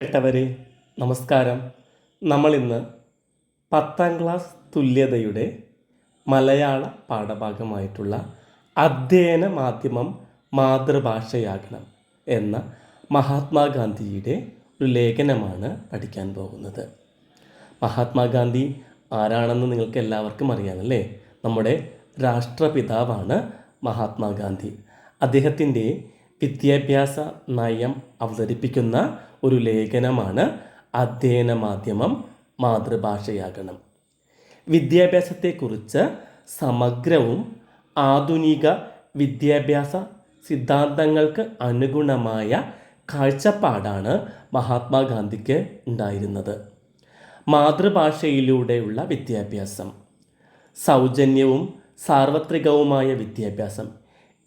കേട്ടവരെ നമസ്കാരം. നമ്മൾ ഇന്ന് പത്താം ക്ലാസ് തുല്യതയുടെ മലയാള പാഠഭാഗമായിട്ടുള്ള അധ്യയന മാധ്യമം മാതൃഭാഷയാകണം എന്ന മഹാത്മാഗാന്ധിയുടെ ഒരു ലേഖനമാണ് പഠിക്കാൻ പോകുന്നത്. മഹാത്മാഗാന്ധി ആരാണെന്ന് നിങ്ങൾക്ക് എല്ലാവർക്കും അറിയാമല്ലേ? നമ്മുടെ രാഷ്ട്രപിതാവാണ് മഹാത്മാഗാന്ധി. അദ്ദേഹത്തിന്റെ വിദ്യാഭ്യാസ നയം അവതരിപ്പിക്കുന്ന ഒരു ലേഖനമാണ് അധ്യയന മാധ്യമം മാതൃഭാഷയാകണം. വിദ്യാഭ്യാസത്തെക്കുറിച്ച് സമഗ്രവും ആധുനിക വിദ്യാഭ്യാസ സിദ്ധാന്തങ്ങൾക്ക് അനുഗുണമായ കാഴ്ചപ്പാടാണ് മഹാത്മാഗാന്ധിക്ക് ഉണ്ടായിരുന്നത്. മാതൃഭാഷയിലൂടെയുള്ള വിദ്യാഭ്യാസം സൗജന്യവും സാർവത്രികവുമായ വിദ്യാഭ്യാസം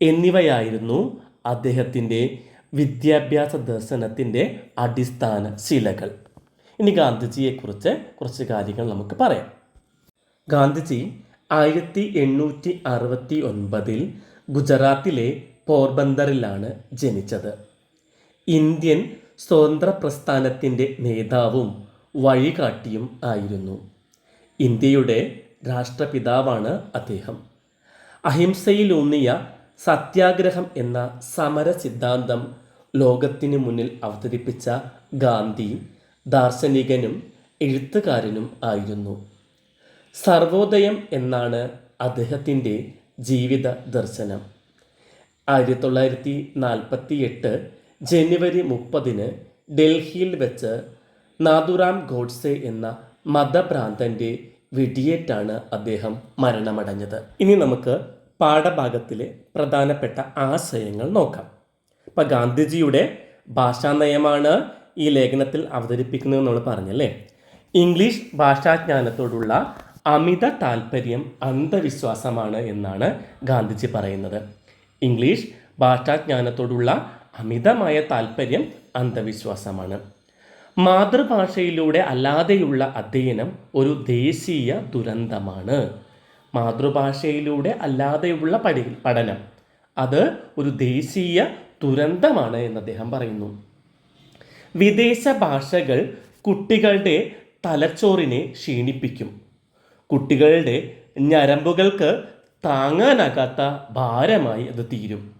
എന്നിവയായിരുന്നു അദ്ദേഹത്തിന്റെ വിദ്യാഭ്യാസ ദർശനത്തിന്റെ അടിസ്ഥാന ശിലകൾ. ഇനി ഗാന്ധിജിയെക്കുറിച്ച് കുറച്ച് കാര്യങ്ങൾ നമുക്ക് പറയാം. ഗാന്ധിജി ആയിരത്തി എണ്ണൂറ്റി അറുപത്തി ഒൻപതിൽ ഗുജറാത്തിലെ പോർബന്തറിലാണ് ജനിച്ചത്. ഇന്ത്യൻ സ്വതന്ത്ര പ്രസ്ഥാനത്തിന്റെ നേതാവും വഴികാട്ടിയും ആയിരുന്നു. ഇന്ത്യയുടെ രാഷ്ട്രപിതാവാണ് അദ്ദേഹം. അഹിംസയിലൂന്നിയ സത്യാഗ്രഹം എന്ന സമര സിദ്ധാന്തം ലോകത്തിന് മുന്നിൽ അവതരിപ്പിച്ച ഗാന്ധി ദാർശനികനും എഴുത്തുകാരനും ആയിരുന്നു. സർവോദയം എന്നാണ് അദ്ദേഹത്തിന്റെ ജീവിത ദർശനം. ആയിരത്തി തൊള്ളായിരത്തി നാൽപ്പത്തി എട്ട് ജനുവരി മുപ്പതിന് ഡൽഹിയിൽ വെച്ച് നാദുറാം ഗോഡ്സെ എന്ന മതഭ്രാന്തന്റെ വെടിയേറ്റാണ് അദ്ദേഹം മരണമടഞ്ഞത്. ഇനി നമുക്ക് പാഠഭാഗത്തിലെ പ്രധാനപ്പെട്ട ആശയങ്ങൾ നോക്കാം. ഇപ്പം ഗാന്ധിജിയുടെ ഭാഷാ നയമാണ് ഈ ലേഖനത്തിൽ അവതരിപ്പിക്കുന്നത് നമ്മൾ പറഞ്ഞല്ലേ? ഇംഗ്ലീഷ് ഭാഷാജ്ഞാനത്തോടുള്ള അമിത താല്പര്യം അന്ധവിശ്വാസമാണ് എന്നാണ് ഗാന്ധിജി പറയുന്നത്. ഇംഗ്ലീഷ് ഭാഷാജ്ഞാനത്തോടുള്ള അമിതമായ താല്പര്യം അന്ധവിശ്വാസമാണ്. മാതൃഭാഷയിലൂടെ അല്ലാതെയുള്ള അധ്യയനം ഒരു ദേശീയ ദുരന്തമാണ്. മാതൃഭാഷയിലൂടെ അല്ലാതെയുള്ള പഠി പഠനം. അത് ഒരു ദേശീയ ദുരന്തമാണ് എന്ന് അദ്ദേഹം പറയുന്നു. വിദേശ ഭാഷകൾ കുട്ടികളുടെ തലച്ചോറിനെ ക്ഷീണിപ്പിക്കും. കുട്ടികളുടെ ഞരമ്പുകൾക്ക് താങ്ങാനാകാത്ത ഭാരമായി അത് തീരും.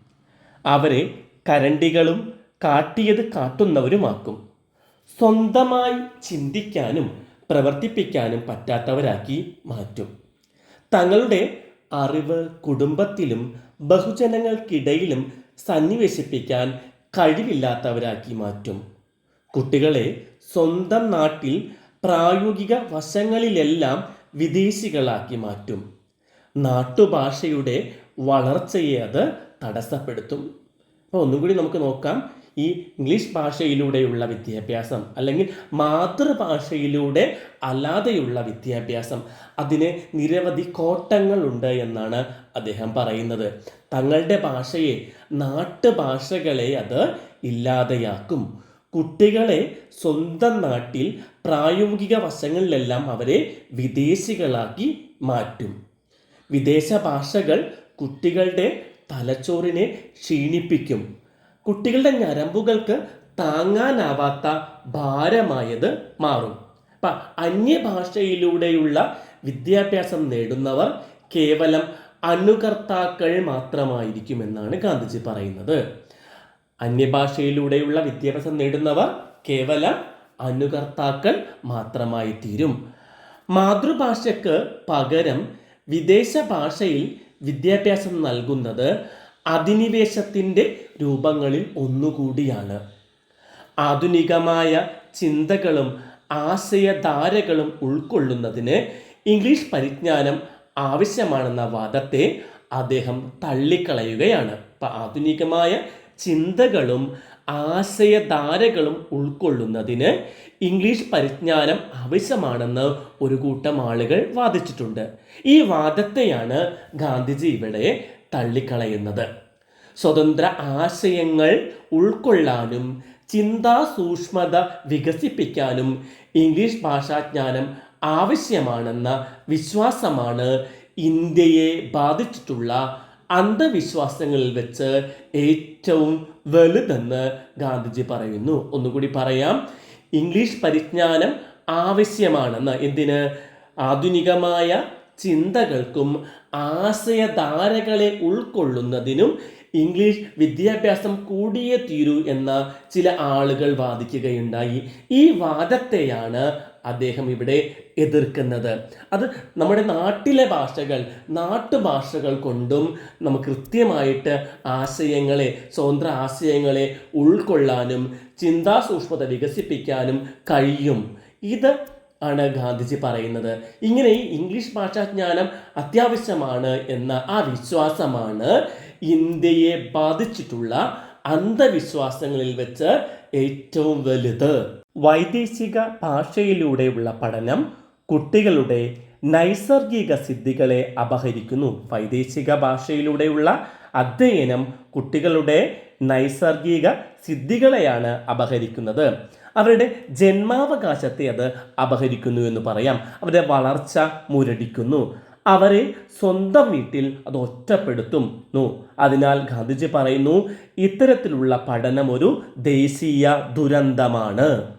അവരെ കരണ്ടികളും കാട്ടിയത് കാട്ടുന്നവരുമാക്കും. സ്വന്തമായി ചിന്തിക്കാനും പ്രവർത്തിപ്പിക്കാനും പറ്റാത്തവരാക്കി മാറ്റും. തങ്ങളുടെ അറിവ് കുടുംബത്തിലും ബഹുജനങ്ങൾക്കിടയിലും സന്നിവേശിപ്പിക്കാൻ കഴിവില്ലാത്തവരാക്കി മാറ്റും. കുട്ടികളെ സ്വന്തം നാട്ടിൽ പ്രായോഗിക വശങ്ങളിലെല്ലാം വിദേശികളാക്കി മാറ്റും. നാട്ടുഭാഷയുടെ വളർച്ചയെ അത് തടസ്സപ്പെടുത്തും. അപ്പോൾ ഒന്നും കൂടി നമുക്ക് നോക്കാം. ഈ ഇംഗ്ലീഷ് ഭാഷയിലൂടെയുള്ള വിദ്യാഭ്യാസം അല്ലെങ്കിൽ മാതൃഭാഷയിലൂടെ അല്ലാതെയുള്ള വിദ്യാഭ്യാസം അതിന് നിരവധി കോട്ടങ്ങളുണ്ട് എന്നാണ് അദ്ദേഹം പറയുന്നത്. തങ്ങളുടെ ഭാഷയെ നാട്ടുഭാഷകളെ അത് ഇല്ലാതെയാക്കും. കുട്ടികളെ സ്വന്തം നാട്ടിൽ പ്രായോഗിക വശങ്ങളിലെല്ലാം അവരെ വിദേശികളാക്കി മാറ്റും. വിദേശ ഭാഷകൾ കുട്ടികളുടെ തലച്ചോറിനെ ക്ഷീണിപ്പിക്കും. കുട്ടികളുടെ ഞരമ്പുകൾക്ക് താങ്ങാനാവാത്ത ഭാരമായത് മാറും. അപ്പം അന്യഭാഷയിലൂടെയുള്ള വിദ്യാഭ്യാസം നേടുന്നവർ കേവലം അനുകർത്താക്കൾ മാത്രമായിരിക്കുമെന്നാണ് ഗാന്ധിജി പറയുന്നത്. അന്യഭാഷയിലൂടെയുള്ള വിദ്യാഭ്യാസം നേടുന്നവർ കേവലം അനുകർത്താക്കൾ മാത്രമായി തീരും മാതൃഭാഷയ്ക്ക് പകരം വിദേശ ഭാഷയിൽ വിദ്യാഭ്യാസം നൽകുന്നത് അധിനിവേശത്തിന്റെ രൂപങ്ങളിൽ ഒന്നുകൂടിയാണ്. ആധുനികമായ ചിന്തകളും ആശയധാരകളും ഉൾക്കൊള്ളുന്നതിന് ഇംഗ്ലീഷ് പരിജ്ഞാനം ആവശ്യമാണെന്ന വാദത്തെ അദ്ദേഹം തള്ളിക്കളയുകയാണ്. അപ്പം ആധുനികമായ ചിന്തകളും ആശയധാരകളും ഉൾക്കൊള്ളുന്നതിന് ഇംഗ്ലീഷ് പരിജ്ഞാനം ആവശ്യമാണെന്ന് ഒരു കൂട്ടം ആളുകൾ വാദിച്ചിട്ടുണ്ട്. ഈ വാദത്തെയാണ് ഗാന്ധിജി ഇവിടെ തള്ളിക്കളയുന്നത്. സ്വതന്ത്ര ആശയങ്ങൾ ഉൾക്കൊള്ളാനും ചിന്താ സൂക്ഷ്മത വികസിപ്പിക്കാനും ഇംഗ്ലീഷ് ഭാഷാജ്ഞാനം ആവശ്യമാണെന്ന വിശ്വാസമാണ് ഇന്ത്യയെ ബാധിച്ചിട്ടുള്ള അന്ധവിശ്വാസങ്ങളിൽ വെച്ച് ഏറ്റവും വലുതെന്ന് ഗാന്ധിജി പറയുന്നു. ഒന്നുകൂടി പറയാം. ഇംഗ്ലീഷ് പരിജ്ഞാനം ആവശ്യമാണെന്ന് എന്തിന്? ആധുനികമായ ചിന്തകൾക്കും ആശയധാരകളെ ഉൾക്കൊള്ളുന്നതിനും ഇംഗ്ലീഷ് വിദ്യാഭ്യാസം കൂടിയേ തീരൂ എന്ന ചില ആളുകൾ വാദിക്കുകയുണ്ടായി. ഈ വാദത്തെയാണ് അദ്ദേഹം ഇവിടെ എതിർക്കുന്നത്. അത് നമ്മുടെ നാട്ടിലെ ഭാഷകൾ നാട്ടുഭാഷകൾ കൊണ്ടും നമുക്ക് കൃത്യമായിട്ട് ആശയങ്ങളെ സ്വതന്ത്ര ആശയങ്ങളെ ഉൾക്കൊള്ളാനും ചിന്താസൂക്ഷ്മത വികസിപ്പിക്കാനും കഴിയും. ഇത് ആണ് ഗാന്ധിജി പറയുന്നത്. ഇങ്ങനെ ഈ ഇംഗ്ലീഷ് ഭാഷാജ്ഞാനം അത്യാവശ്യമാണ് എന്ന ആ വിശ്വാസമാണ് ഇന്ത്യയെ ബാധിച്ചിട്ടുള്ള അന്ധവിശ്വാസങ്ങളിൽ വെച്ച് ഏറ്റവും വലുത്. വൈദേശിക ഭാഷയിലൂടെയുള്ള പഠനം കുട്ടികളുടെ നൈസർഗിക സിദ്ധികളെ അപഹരിക്കുന്നു. വൈദേശിക ഭാഷയിലൂടെയുള്ള അധ്യയനം കുട്ടികളുടെ നൈസർഗിക സിദ്ധികളെയാണ് അപഹരിക്കുന്നത്. അവരുടെ ജന്മാവകാശത്തെ അത് അപഹരിക്കുന്നു എന്ന് പറയാം. അവരുടെ വളർച്ച മുരടിക്കുന്നു. അവരെ സ്വന്തം വീട്ടിൽ അത് ഒറ്റപ്പെടുത്തും. അതിനാൽ ഗാന്ധിജി പറയുന്നു ഇത്തരത്തിലുള്ള പഠനം ഒരു ദേശീയ ദുരന്തമാണ്.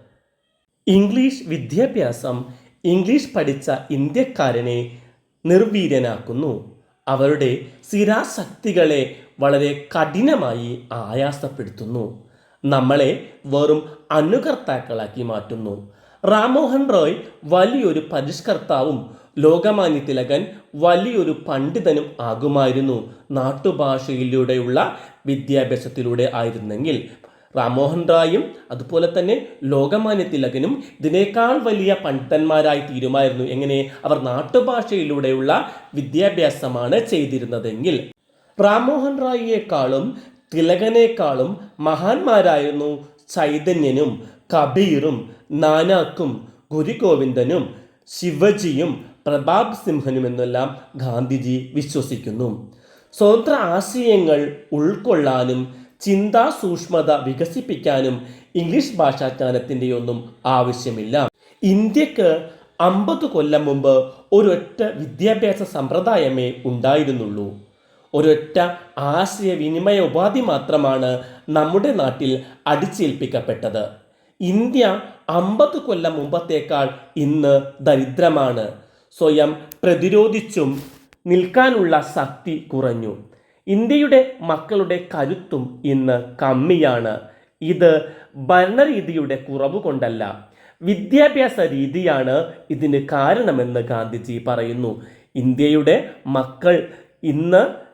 ഇംഗ്ലീഷ് വിദ്യാഭ്യാസം ഇംഗ്ലീഷ് പഠിച്ച ഇന്ത്യക്കാരനെ നിർവീര്യനാക്കുന്നു. അവരുടെ സ്ഥിരാശക്തികളെ വളരെ കഠിനമായി ആയാസപ്പെടുത്തുന്നു. നമ്മളെ വെറും അനുകർത്താക്കളാക്കി മാറ്റുന്നു. റാംമോഹൻ റോയ് വലിയൊരു പരിഷ്കർത്താവും ലോകമാന്യ തിലകൻ വലിയൊരു പണ്ഡിതനും ആകുമായിരുന്നു. നാട്ടുഭാഷയിലൂടെയുള്ള വിദ്യാഭ്യാസത്തിലൂടെ ആയിരുന്നെങ്കിൽ റാംമോഹൻ റായും അതുപോലെ തന്നെ ലോകമാന്യ തിലകനും ഇതിനേക്കാൾ വലിയ പണ്ഡിതന്മാരായി തീരുമായിരുന്നു. എങ്ങനെ? അവർ നാട്ടുഭാഷയിലൂടെയുള്ള വിദ്യാഭ്യാസമാണ് ചെയ്തിരുന്നതെങ്കിൽ. റാംമോഹൻ റായിയേക്കാളും തിലകനേക്കാളും മഹാന്മാരായിരുന്നു ചൈതന്യനും കബീറും നാനാക്കും ഗുരുഗോവിന്ദനും ശിവജിയും പ്രഭാബ് സിംഹനും എന്നെല്ലാം ഗാന്ധിജി വിശ്വസിക്കുന്നു. സ്വതന്ത്ര ആശയങ്ങൾ ഉൾക്കൊള്ളാനും ചിന്താ സൂക്ഷ്മത വികസിപ്പിക്കാനും ഇംഗ്ലീഷ് ഭാഷാജ്ഞാനത്തിന്റെ ഒന്നും ആവശ്യമില്ല. ഇന്ത്യയ്ക്ക് അമ്പത് കൊല്ലം മുമ്പ് ഒരൊറ്റ വിദ്യാഭ്യാസ സമ്പ്രദായമേ ഉണ്ടായിരുന്നുള്ളൂ. ഒരൊറ്റ ആശയവിനിമയ ഉപാധി മാത്രമാണ് നമ്മുടെ നാട്ടിൽ അടിച്ചേൽപ്പിക്കപ്പെട്ടത്. ഇന്ത്യ അമ്പത് കൊല്ലം മുമ്പത്തേക്കാൾ ഇന്ന് ദരിദ്രമാണ്. സ്വയം പ്രതിരോധിച്ചും നിൽക്കാനുള്ള ശക്തി കുറഞ്ഞു. ഇന്ത്യയുടെ മക്കളുടെ കരുത്തും ഇന്ന് കമ്മിയാണ്. ഇത് ഭരണരീതിയുടെ കുറവ് കൊണ്ടല്ല വിദ്യാഭ്യാസ രീതിയാണ് ഇതിന് കാരണമെന്ന് ഗാന്ധിജി പറയുന്നു. ഇന്ത്യയുടെ മക്കൾ ഇന്ന്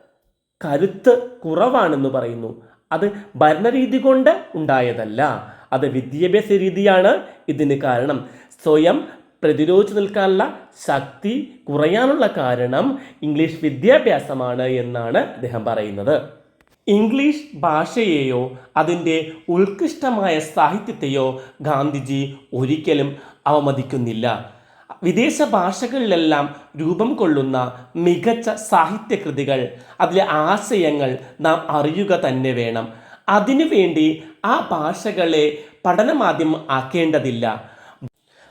കരുത്ത് കുറവാണെന്ന് പറയുന്നു. അത് ഭരണരീതി കൊണ്ട് ഉണ്ടായതല്ല. അത് വിദ്യാഭ്യാസ രീതിയാണ് ഇതിന് കാരണം. സ്വയം പ്രതിരോധിച്ചു നിൽക്കാനുള്ള ശക്തി കുറയാനുള്ള കാരണം ഇംഗ്ലീഷ് വിദ്യാഭ്യാസമാണ് എന്നാണ് അദ്ദേഹം പറയുന്നത്. ഇംഗ്ലീഷ് ഭാഷയെയോ അതിന്റെ ഉത്കൃഷ്ടമായ സാഹിത്യത്തെയോ ഗാന്ധിജി ഒരിക്കലും അവമതിക്കുന്നില്ല. വിദേശ ഭാഷകളിലെല്ലാം രൂപം കൊള്ളുന്ന മികച്ച സാഹിത്യകൃതികൾ. അതിലെ ആശയങ്ങൾ നാം അറിയുക തന്നെ വേണം. അതിനുവേണ്ടി ആ ഭാഷകളെ പഠനമാദ്യം ആക്കേണ്ടതില്ല.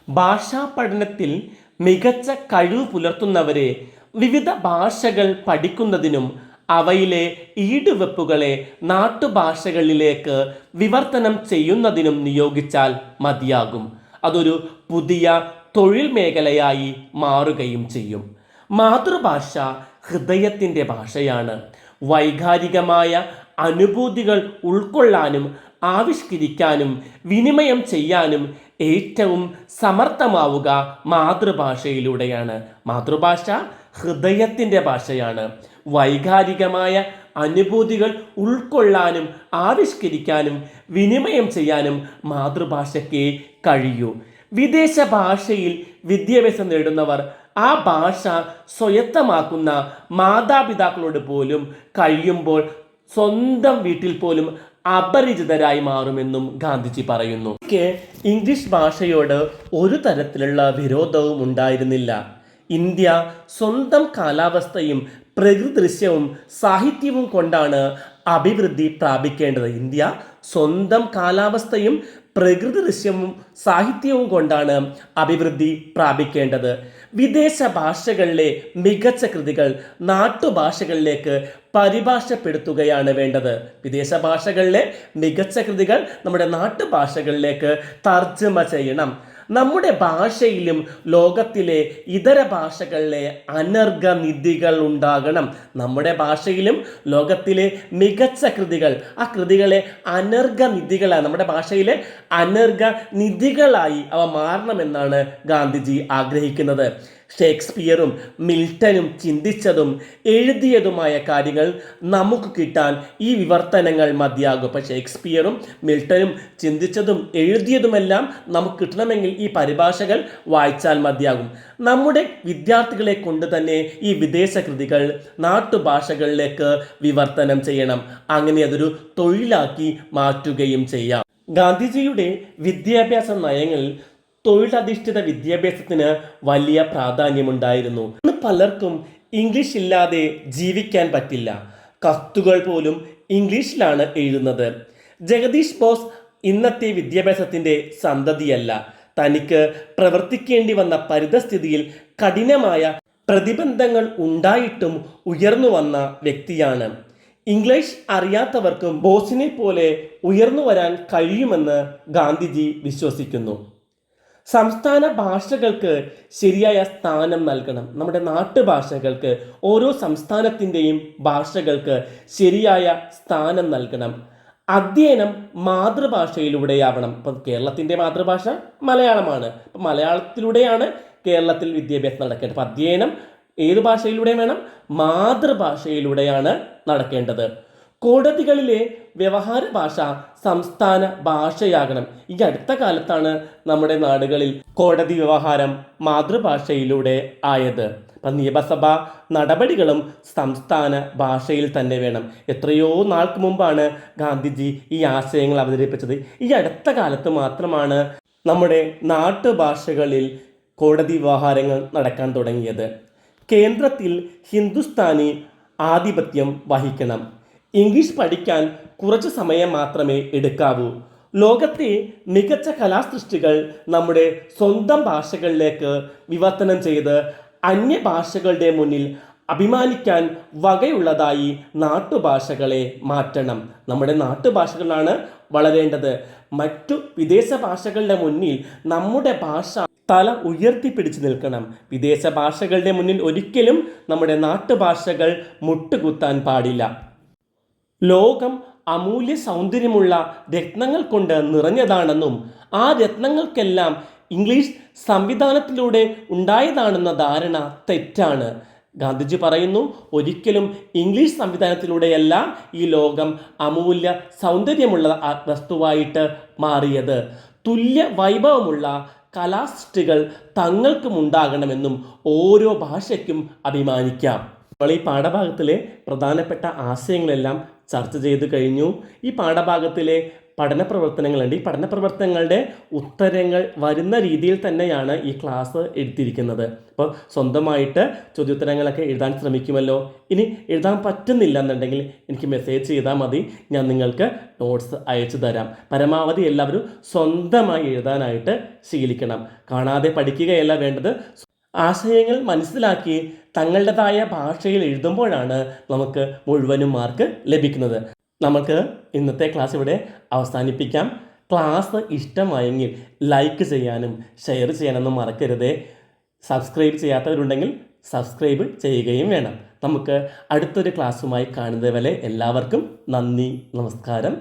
ഭാഷാ പഠനത്തിൽ മികച്ച കഴിവ് പുലർത്തുന്നവരെ വിവിധ ഭാഷകൾ പഠിക്കുന്നതിനും അവയിലെ ഈടുവെപ്പുകളെ നാട്ടുഭാഷകളിലേക്ക് വിവർത്തനം ചെയ്യുന്നതിനും നിയോഗിച്ചാൽ മതിയാകും. അതൊരു പുതിയ തൊഴിൽ മേഖലയായി മാറുകയും ചെയ്യും. മാതൃഭാഷ ഹൃദയത്തിന്റെ ഭാഷയാണ്. വൈകാരികമായ അനുഭൂതികൾ ഉൾക്കൊള്ളാനും ആവിഷ്കരിക്കാനും വിനിമയം ചെയ്യാനും ഏറ്റവും സമർത്ഥമാവുക മാതൃഭാഷയിലൂടെയാണ്. മാതൃഭാഷ ഹൃദയത്തിന്റെ ഭാഷയാണ്. വൈകാരികമായ അനുഭൂതികൾ ഉൾക്കൊള്ളാനും ആവിഷ്കരിക്കാനും വിനിമയം ചെയ്യാനും മാതൃഭാഷയ്ക്ക് കഴിയൂ. വിദേശ ഭാഷയിൽ വിദ്യാഭ്യാസം നേടുന്നവർ ആ ഭാഷ സ്വയത്തമാക്കുന്ന മാതാപിതാക്കളോട് പോലും കഴിയുമ്പോൾ സ്വന്തം വീട്ടിൽ പോലും അപരിചിതരായി മാറുമെന്നും ഗാന്ധിജി പറയുന്നു. എനിക്ക് ഇംഗ്ലീഷ് ഭാഷയോട് ഒരു തരത്തിലുള്ള വിരോധവും ഉണ്ടായിരുന്നില്ല. ഇന്ത്യ സ്വന്തം കാലാവസ്ഥയും പ്രകൃതി ദൃശ്യവും സാഹിത്യവും കൊണ്ടാണ് അഭിവൃദ്ധി പ്രാപിക്കേണ്ടത്. ഇന്ത്യ സ്വന്തം കാലാവസ്ഥയും പ്രകൃതി ദൃശ്യവും സാഹിത്യവും കൊണ്ടാണ് അഭിവൃദ്ധി പ്രാപിക്കേണ്ടത്. വിദേശ ഭാഷകളിലെ മികച്ച കൃതികൾ നാട്ടുഭാഷകളിലേക്ക് പരിഭാഷപ്പെടുത്തുകയാണ് വേണ്ടത്. വിദേശ ഭാഷകളിലെ മികച്ച കൃതികൾ നമ്മുടെ നാട്ടുഭാഷകളിലേക്ക് തർജമ ചെയ്യണം. നമ്മുടെ ഭാഷയിലും ലോകത്തിലെ ഇതര ഭാഷകളിലെ അനർഘ നിധികൾ ഉണ്ടാകണം. നമ്മുടെ ഭാഷയിലും ലോകത്തിലെ മികച്ച കൃതികൾ ആ കൃതികളെ അനർഘ നിധികളായി നമ്മുടെ ഭാഷയിലെ അനർഘ നിധികളായി അവ മാറണമെന്നാണ് ഗാന്ധിജി ആഗ്രഹിക്കുന്നത്. ഷേക്സ്പിയറും മിൽട്ടനും ചിന്തിച്ചതും എഴുതിയതുമായ കാര്യങ്ങൾ നമുക്ക് കിട്ടാൻ ഈ വിവർത്തനങ്ങൾ മതിയാകും. അപ്പോൾ ഷേക്സ്പിയറും മിൽട്ടനും ചിന്തിച്ചതും എഴുതിയതുമെല്ലാം നമുക്ക് കിട്ടണമെങ്കിൽ ഈ പരിഭാഷകൾ വായിച്ചാൽ മതിയാകും. നമ്മുടെ വിദ്യാർത്ഥികളെ കൊണ്ട് തന്നെ ഈ വിദേശ കൃതികൾ നാട്ടുഭാഷകളിലേക്ക് വിവർത്തനം ചെയ്യണം. അങ്ങനെ അതൊരു തൊഴിലാക്കി മാറ്റുകയും ചെയ്യാം. ഗാന്ധിജിയുടെ വിദ്യാഭ്യാസ നയങ്ങളിൽ തൊഴിലധിഷ്ഠിത വിദ്യാഭ്യാസത്തിന് വലിയ പ്രാധാന്യമുണ്ടായിരുന്നു. ഇന്ന് പലർക്കും ഇംഗ്ലീഷ് ഇല്ലാതെ ജീവിക്കാൻ പറ്റില്ല. കത്തുകൾ പോലും ഇംഗ്ലീഷിലാണ് എഴുതുന്നത്. ജഗദീഷ് ബോസ് ഇന്നത്തെ വിദ്യാഭ്യാസത്തിന്റെ സന്തതിയല്ല. തനിക്ക് പ്രവർത്തിക്കേണ്ടി വന്ന പരിതസ്ഥിതിയിൽ കഠിനമായ പ്രതിബന്ധങ്ങൾ ഉണ്ടായിട്ടും ഉയർന്നു വന്ന വ്യക്തിയാണ്. ഇംഗ്ലീഷ് അറിയാത്തവർക്കും ബോസിനെ പോലെ ഉയർന്നു വരാൻ കഴിയുമെന്ന് ഗാന്ധിജി വിശ്വസിക്കുന്നു. സംസ്ഥാന ഭാഷകൾക്ക് ശരിയായ സ്ഥാനം നൽകണം. നമ്മുടെ നാട്ടുഭാഷകൾക്ക് ഓരോ സംസ്ഥാനത്തിന്റെയും ഭാഷകൾക്ക് ശരിയായ സ്ഥാനം നൽകണം. അധ്യയനം മാതൃഭാഷയിലൂടെയാവണം. ഇപ്പം കേരളത്തിന്റെ മാതൃഭാഷ മലയാളമാണ്. അപ്പം മലയാളത്തിലൂടെയാണ് കേരളത്തിൽ വിദ്യാഭ്യാസം നടക്കേണ്ടത്. അപ്പം അധ്യയനം ഏത് ഭാഷയിലൂടെ വേണം? മാതൃഭാഷയിലൂടെയാണ് നടക്കേണ്ടത്. കോടതികളിലെ വ്യവഹാര ഭാഷ സംസ്ഥാന ഭാഷയാകണം. ഈ അടുത്ത കാലത്താണ് നമ്മുടെ നാടുകളിൽ കോടതി വ്യവഹാരം മാതൃഭാഷയിലൂടെ ആയത്. അപ്പം നിയമസഭാ നടപടികളും സംസ്ഥാന ഭാഷയിൽ തന്നെ വേണം. എത്രയോ നാൾക്ക് മുമ്പാണ് ഗാന്ധിജി ഈ ആശയങ്ങൾ അവതരിപ്പിച്ചത്. ഈ അടുത്ത കാലത്ത് മാത്രമാണ് നമ്മുടെ നാട്ടുഭാഷകളിൽ കോടതി വ്യവഹാരങ്ങൾ നടക്കാൻ തുടങ്ങിയത്. കേന്ദ്രത്തിൽ ഹിന്ദുസ്ഥാനി ആധിപത്യം വഹിക്കണം. ഇംഗ്ലീഷ് പഠിക്കാൻ കുറച്ച് സമയം മാത്രമേ എടുക്കാവൂ. ലോകത്തെ മികച്ച കലാസൃഷ്ടികൾ നമ്മുടെ സ്വന്തം ഭാഷകളിലേക്ക് വിവർത്തനം ചെയ്ത് അന്യഭാഷകളുടെ മുന്നിൽ അഭിമാനിക്കാൻ വകയുള്ളതായി നാട്ടുഭാഷകളെ മാറ്റണം. നമ്മുടെ നാട്ടുഭാഷകളാണ് വളരേണ്ടത്. മറ്റു വിദേശ ഭാഷകളുടെ മുന്നിൽ നമ്മുടെ ഭാഷ തല ഉയർത്തിപ്പിടിച്ചു നിൽക്കണം. വിദേശ ഭാഷകളുടെ മുന്നിൽ ഒരിക്കലും നമ്മുടെ നാട്ടുഭാഷകൾ മുട്ടുകുത്താൻ പാടില്ല. ലോകം അമൂല്യ സൗന്ദര്യമുള്ള രത്നങ്ങൾ കൊണ്ട് നിറഞ്ഞതാണെന്നും ആ രത്നങ്ങൾക്കെല്ലാം ഇംഗ്ലീഷ് സംവിധാനത്തിലൂടെ ഉണ്ടായതാണെന്ന ധാരണ തെറ്റാണ്. ഗാന്ധിജി പറയുന്നു ഒരിക്കലും ഇംഗ്ലീഷ് സംവിധാനത്തിലൂടെയല്ല ഈ ലോകം അമൂല്യ സൗന്ദര്യമുള്ള വസ്തുവായിട്ട് മാറിയത്. തുല്യ വൈഭവമുള്ള കലാസൃഷ്ടികൾ തങ്ങൾക്കും ഉണ്ടാകണമെന്നും ഓരോ ഭാഷയ്ക്കും അഭിമാനിക്കാം. നമ്മൾ ഈ പാഠഭാഗത്തിലെ പ്രധാനപ്പെട്ട ആശയങ്ങളെല്ലാം ചർച്ച ചെയ്ത് കഴിഞ്ഞു. ഈ പാഠഭാഗത്തിലെ പഠന പ്രവർത്തനങ്ങളുണ്ട് ഈ പഠന പ്രവർത്തനങ്ങളുടെ ഉത്തരങ്ങൾ വരുന്ന രീതിയിൽ തന്നെയാണ് ഈ ക്ലാസ് എടുത്തിരിക്കുന്നത്. അപ്പോൾ സ്വന്തമായിട്ട് ചോദ്യോത്തരങ്ങളൊക്കെ എഴുതാൻ ശ്രമിക്കുമല്ലോ. ഇനി എഴുതാൻ പറ്റുന്നില്ല എന്നുണ്ടെങ്കിൽ എനിക്ക് മെസ്സേജ് ചെയ്താൽ മതി. ഞാൻ നിങ്ങൾക്ക് നോട്ട്സ് അയച്ചു തരാം. പരമാവധി എല്ലാവരും സ്വന്തമായി എഴുതാനായിട്ട് ശീലിക്കണം. കാണാതെ പഠിക്കുകയല്ല വേണ്ടത്. ആശയങ്ങൾ മനസ്സിലാക്കി തങ്ങളുടേതായ ഭാഷയിൽ എഴുതുമ്പോഴാണ് നമുക്ക് മുഴുവനും മാർക്ക് ലഭിക്കുന്നത്. നമുക്ക് ഇന്നത്തെ ക്ലാസ് ഇവിടെ അവസാനിപ്പിക്കാം. ക്ലാസ് ഇഷ്ടമായെങ്കിൽ ലൈക്ക് ചെയ്യാനും ഷെയർ ചെയ്യാനൊന്നും മറക്കരുതേ. സബ്സ്ക്രൈബ് ചെയ്യാത്തവരുണ്ടെങ്കിൽ സബ്സ്ക്രൈബ് ചെയ്യുകയും വേണം. നമുക്ക് അടുത്തൊരു ക്ലാസ്സുമായി കാണുന്നത് വരെ എല്ലാവർക്കും നന്ദി നമസ്കാരം.